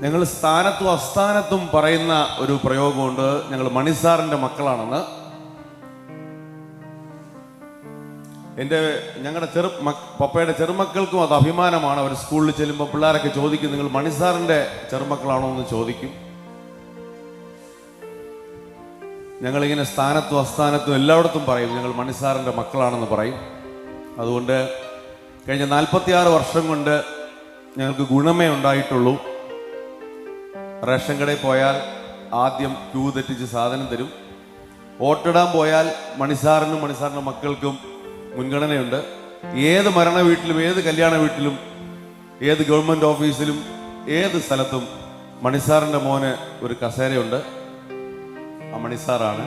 ഞങ്ങൾ സ്ഥാനത്തും അസ്ഥാനത്തും പറയുന്ന ഒരു പ്രയോഗമുണ്ട്. ഞങ്ങൾ മണിസാറിന്റെ മക്കളാണെന്ന്. എന്റെ ഞങ്ങളുടെ ചെറു പപ്പയുടെ ചെറുമക്കൾക്കും അത് അഭിമാനമാണ്. അവർ സ്കൂളിൽ ചെല്ലുമ്പോൾ പിള്ളേരൊക്കെ ചോദിക്കും നിങ്ങൾ മണിസാറിന്റെ ചെറുമക്കളാണോ? എന്ന് ചോദിക്കും. ഞങ്ങളിങ്ങനെ സ്ഥാനത്തും അസ്ഥാനത്തും എല്ലായിടത്തും പറയും ഞങ്ങൾ മണിസാറിന്റെ മക്കളാണെന്ന് പറയും. അതുകൊണ്ട് കഴിഞ്ഞ നാൽപ്പത്തിയാറ് വർഷം കൊണ്ട് ഞങ്ങൾക്ക് ഗുണമേ ഉണ്ടായിട്ടുള്ളൂ. റേഷൻ കടയിൽ പോയാൽ ആദ്യം ക്യൂ തെറ്റിച്ച് സാധനം തരും. വോട്ടിടാൻ പോയാൽ മണിസാറിനും മണിസാറിന്റെ മക്കൾക്കും മുൻഗണനയുണ്ട്. ഏത് മരണ വീട്ടിലും ഏത് കല്യാണ വീട്ടിലും ഏത് ഗവൺമെന്റ് ഓഫീസിലും ഏത് സ്ഥലത്തും മണിസാറിന്റെ മോന് ഒരു കസേരയുണ്ട്. ആ മണിസാറാണ്.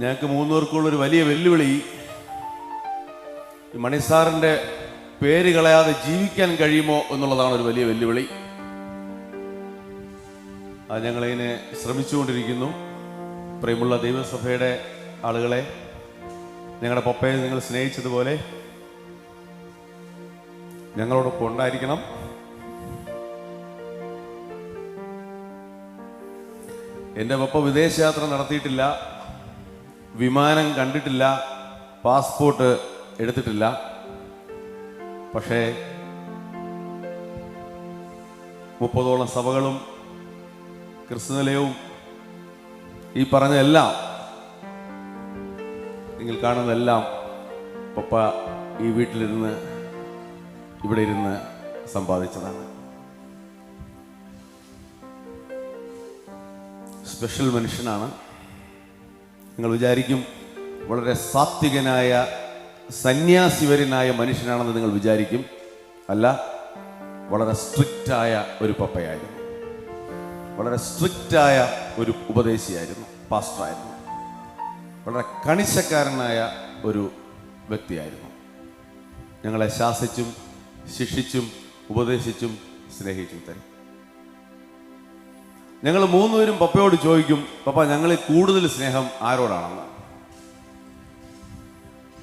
ഞങ്ങൾക്ക് മൂന്നുപേർക്കുള്ള ഒരു വലിയ വെല്ലുവിളി ഈ മണിസാറിന്റെ പേര് കളയാതെ ജീവിക്കാൻ കഴിയുമോ എന്നുള്ളതാണ് ഒരു വലിയ വെല്ലുവിളി. അത് ഞങ്ങളിങ്ങനെ ശ്രമിച്ചുകൊണ്ടിരിക്കുന്നു. പ്രിയമുള്ള ദൈവസഭയുടെ ആളുകളെ ഞങ്ങളുടെ പപ്പയെ നിങ്ങൾ സ്നേഹിച്ചതുപോലെ ഞങ്ങളോടൊപ്പം ഉണ്ടായിരിക്കണം. എന്റെ പപ്പ വിദേശയാത്ര നടത്തിയിട്ടില്ല വിമാനം കണ്ടിട്ടില്ല പാസ്പോർട്ട് എടുത്തിട്ടില്ല. പക്ഷേ മുപ്പതോളം സഭകളും ക്രിസ്തുനിലയവും ഈ പറഞ്ഞ എല്ലാം നിങ്ങൾ കാണുന്നതെല്ലാം പപ്പ ഈ വീട്ടിലിരുന്ന് ഇവിടെ ഇരുന്ന് സമ്പാദിച്ചതാണ്. സ്പെഷ്യൽ മനുഷ്യനാണ്. നിങ്ങൾ വിചാരിക്കും വളരെ സാത്വികനായ സന്യാസിവരനായ മനുഷ്യനാണെന്ന് നിങ്ങൾ വിചാരിക്കും. അല്ല വളരെ സ്ട്രിക്റ്റായ ഒരു പപ്പയായിരുന്നു. വളരെ സ്ട്രിക്റ്റായ ഒരു ഉപദേശിയായിരുന്നു പാസ്റ്ററായിരുന്നു. വളരെ കണിശക്കാരനായ ഒരു വ്യക്തിയായിരുന്നു. ഞങ്ങളെ ശാസിച്ചും ശിക്ഷിച്ചും ഉപദേശിച്ചും സ്നേഹിച്ചും തരും. ഞങ്ങൾ മൂന്നുപേരും പപ്പയോട് ചോദിക്കും പപ്പ ഞങ്ങളിൽ കൂടുതൽ സ്നേഹം ആരോടാണെന്ന്?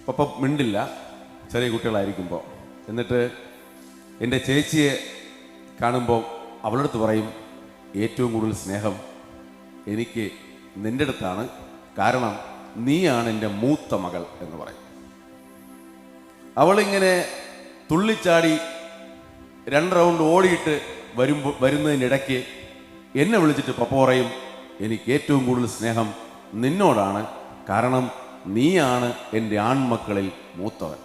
പപ്പ മിണ്ടില്ല. ചെറിയ കുട്ടികളായിരിക്കുമ്പോൾ എന്നിട്ട് എന്റെ ചേച്ചിയെ കാണുമ്പോൾ അവളടുത്ത് പറയും ഏറ്റവും കൂടുതൽ സ്നേഹം എനിക്ക് നിന്റെ അടുത്താണ്. കാരണം നീയാണ് എന്റെ മൂത്ത മകൾ എന്ന് പറയും. അവളിങ്ങനെ തുള്ളിച്ചാടി രണ്ട് റൗണ്ട് ഓടിയിട്ട് വരുമ്പോൾ വരുന്നതിനിടയ്ക്ക് എന്നെ വിളിച്ചിട്ട് പപ്പ പറയും എനിക്ക് ഏറ്റവും കൂടുതൽ സ്നേഹം നിന്നോടാണ്. കാരണം നീയാണ് എന്റെ ആൺമക്കളിൽ മൂത്തവൻ.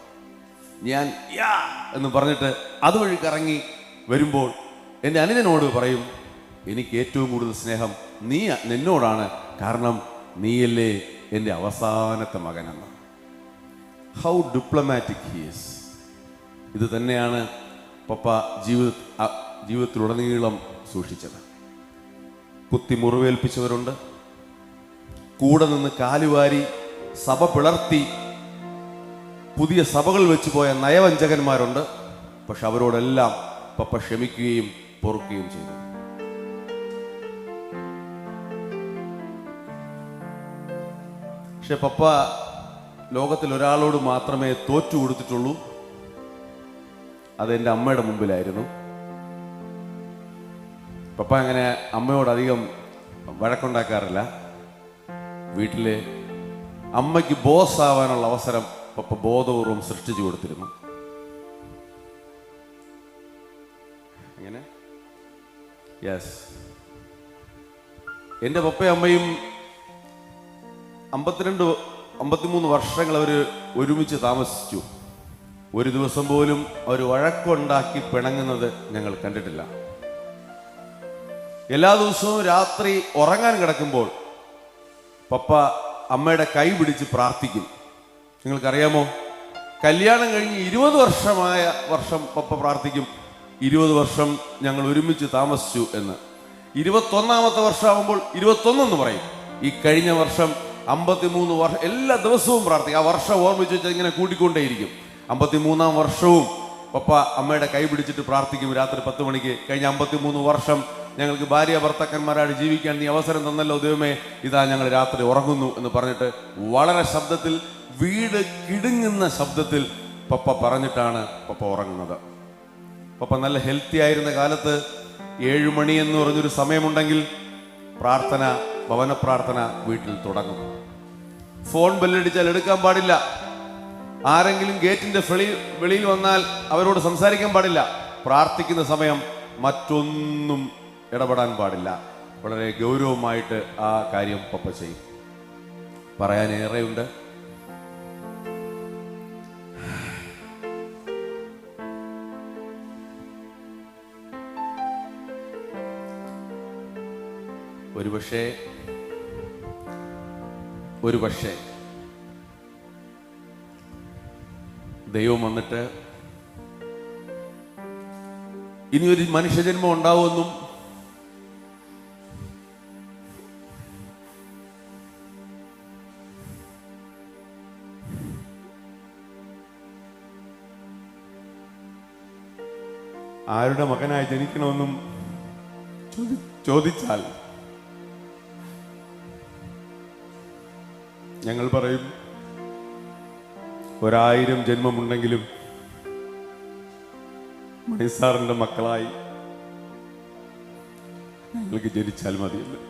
ഞാൻ യാ എന്ന് പറഞ്ഞിട്ട് അതുവഴി കറങ്ങി വരുമ്പോൾ എന്റെ അനുജനോട് പറയും എനിക്ക് ഏറ്റവും കൂടുതൽ സ്നേഹം നീ നിന്നോടാണ്. കാരണം നീയല്ലേ എന്റെ അവസാനത്തെ മകനെന്ന്. ഹൗ ഡിപ്ലോമാറ്റിക് ഹീസ് ഇത് തന്നെയാണ് പപ്പ ജീവിത ജീവിതത്തിലുടനീളം സൂക്ഷിച്ചത്. കുത്തി മുറിവേൽപ്പിച്ചവരുണ്ട്. കൂടെ നിന്ന് കാലുവാരി സഭ പിളർത്തി പുതിയ സഭകൾ വെച്ച് പോയ നയവഞ്ചകന്മാരുണ്ട്. പക്ഷെ അവരോടെല്ലാം പപ്പ ക്ഷമിക്കുകയും പൊറുക്കുകയും ചെയ്തു. പക്ഷെ പപ്പ ലോകത്തിൽ ഒരാളോട് മാത്രമേ തോറ്റു കൊടുത്തിട്ടുള്ളൂ. അത് അമ്മയുടെ മുമ്പിലായിരുന്നു. പപ്പ അങ്ങനെ അമ്മയോട് അധികം വഴക്കുണ്ടാക്കാറില്ല. വീട്ടിൽ അമ്മയ്ക്ക് ബോസ് ആവാനുള്ള അവസരം പപ്പ ബോധപൂർവം സൃഷ്ടിച്ചു കൊടുത്തിരുന്നു. എന്റെ പപ്പയും അമ്മയും അമ്പത്തിരണ്ട് അമ്പത്തിമൂന്ന് വർഷങ്ങൾ അവർ ഒരുമിച്ച് താമസിച്ചു. ഒരു ദിവസം പോലും അവർ വഴക്കുണ്ടാക്കി പിണങ്ങുന്നത് ഞങ്ങൾ കണ്ടിട്ടില്ല. എല്ലാ ദിവസവും രാത്രി ഉറങ്ങാൻ കിടക്കുമ്പോൾ പപ്പ അമ്മയുടെ കൈ പിടിച്ച് പ്രാർത്ഥിക്കും. നിങ്ങൾക്കറിയാമോ? കല്യാണം കഴിഞ്ഞ് ഇരുപത് വർഷമായ വർഷം പപ്പ പ്രാർത്ഥിക്കും. ഇരുപത് വർഷം ഞങ്ങൾ ഒരുമിച്ച് താമസിച്ചു എന്ന്. ഇരുപത്തൊന്നാമത്തെ വർഷമാകുമ്പോൾ ഇരുപത്തൊന്നെന്ന് പറയും. ഈ കഴിഞ്ഞ വർഷം അമ്പത്തിമൂന്ന് വർഷം എല്ലാ ദിവസവും പ്രാർത്ഥിക്കും. ആ വർഷം ഓർമ്മിച്ച് വെച്ചാൽ ഇങ്ങനെ കൂട്ടിക്കൊണ്ടേയിരിക്കും അമ്പത്തിമൂന്നാം വർഷവും പപ്പ അമ്മയുടെ കൈ പിടിച്ചിട്ട് പ്രാർത്ഥിക്കും. രാത്രി പത്ത് മണിക്ക്. കഴിഞ്ഞ അമ്പത്തിമൂന്ന് വർഷം ഞങ്ങൾക്ക് ഭാര്യ ഭർത്താക്കന്മാരായിട്ട് ജീവിക്കാൻ നീ അവസരം തന്നല്ലോ ദൈവമേ. ഇതാ ഞങ്ങൾ രാത്രി ഉറങ്ങുന്നു എന്ന് പറഞ്ഞിട്ട് വളരെ ശബ്ദത്തിൽ വീട് കിടുങ്ങുന്ന ശബ്ദത്തിൽ പപ്പ പറഞ്ഞിട്ടാണ് പപ്പ ഉറങ്ങുന്നത്. പപ്പ നല്ല ഹെൽത്തി ആയിരുന്ന കാലത്ത് ഏഴുമണി എന്ന് പറഞ്ഞൊരു സമയമുണ്ടെങ്കിൽ പ്രാർത്ഥന ഭവന പ്രാർത്ഥന വീട്ടിൽ തുടങ്ങും. ഫോൺ ബെല്ലടിച്ചാൽ എടുക്കാൻ പാടില്ല. ആരെങ്കിലും ഗേറ്റിന്റെ വെളി വെളിയിൽ വന്നാൽ അവരോട് സംസാരിക്കാൻ പാടില്ല. പ്രാർത്ഥിക്കുന്ന സമയം മറ്റൊന്നും ഇടപെടാൻ പാടില്ല. വളരെ ഗൗരവമായിട്ട് ആ കാര്യം പപ്പ ചെയ്യും. പറയാൻ ഉണ്ട് ഒരുപക്ഷേ ഒരുപക്ഷേ ദൈവം വന്നിട്ട് ഇനി ഒരു മനുഷ്യജന്മം ഉണ്ടാവുമെന്നും ആരുടെ മകനായി ജനിക്കണമെന്നും ചോദി- ചോദിച്ചാൽ ഞങ്ങൾ പറയും ഒരായിരം ജന്മമുണ്ടെങ്കിലും മണിസാറിന്റെ മക്കളായി ഞങ്ങൾക്ക് ജനിച്ചാൽ മതിയല്ലോ